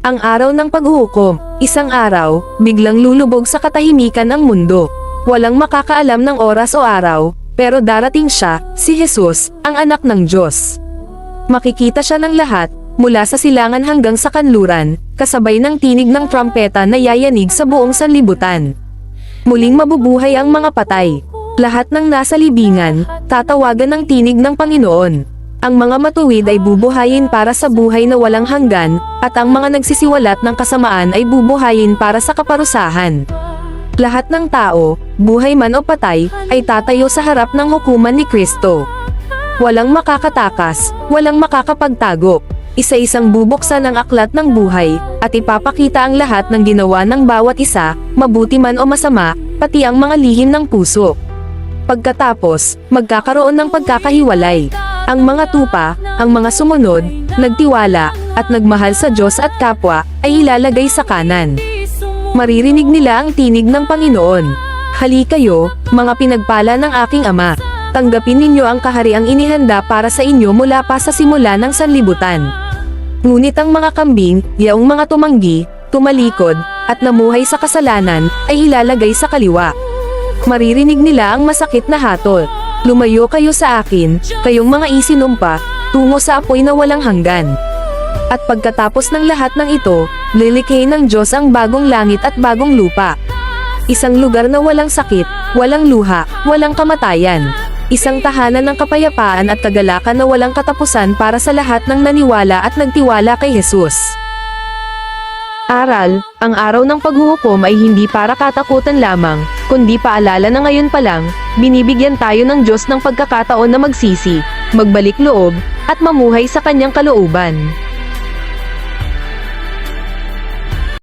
Ang araw ng paghuhukom, isang araw, biglang lulubog sa katahimikan ang mundo. Walang makakaalam ng oras o araw, pero darating siya, si Jesus, ang anak ng Diyos. Makikita siya ng lahat, mula sa silangan hanggang sa kanluran, kasabay ng tinig ng trumpeta na yayanig sa buong sanlibutan. Muling mabubuhay ang mga patay. Lahat ng nasa libingan, tatawagan ng tinig ng Panginoon. Ang mga matuwid ay bubuhayin para sa buhay na walang hanggan, at ang mga nagsisiwalat ng kasamaan ay bubuhayin para sa kaparusahan. Lahat ng tao, buhay man o patay, ay tatayo sa harap ng hukuman ni Kristo. Walang makakatakas, walang makakapagtago. Isa-isang bubuksan ang aklat ng buhay, at ipapakita ang lahat ng ginawa ng bawat isa, mabuti man o masama, pati ang mga lihim ng puso. Pagkatapos, magkakaroon ng pagkakahiwalay. Ang mga tupa, ang mga sumunod, nagtiwala, at nagmahal sa Diyos at kapwa, ay ilalagay sa kanan. Maririnig nila ang tinig ng Panginoon. Hali kayo, mga pinagpala ng aking Ama. Tanggapin ninyo ang kahariang inihanda para sa inyo mula pa sa simula ng sanlibutan. Ngunit ang mga kambing, yaong mga tumanggi, tumalikod, at namuhay sa kasalanan, ay ilalagay sa kaliwa. Maririnig nila ang masakit na hatol. Lumayo kayo sa akin, kayong mga isinumpa, tungo sa apoy na walang hanggan. At pagkatapos ng lahat ng ito, lilikhain ng Diyos ang bagong langit at bagong lupa. Isang lugar na walang sakit, walang luha, walang kamatayan. Isang tahanan ng kapayapaan at kagalakan na walang katapusan para sa lahat ng naniwala at nagtiwala kay Jesus. Aral, ang araw ng paghuhukom ay hindi para katakutan lamang, kundi paalala na ngayon pa lang, binibigyan tayo ng Diyos ng pagkakataon na magsisi, magbalik loob, at mamuhay sa kanyang kalooban.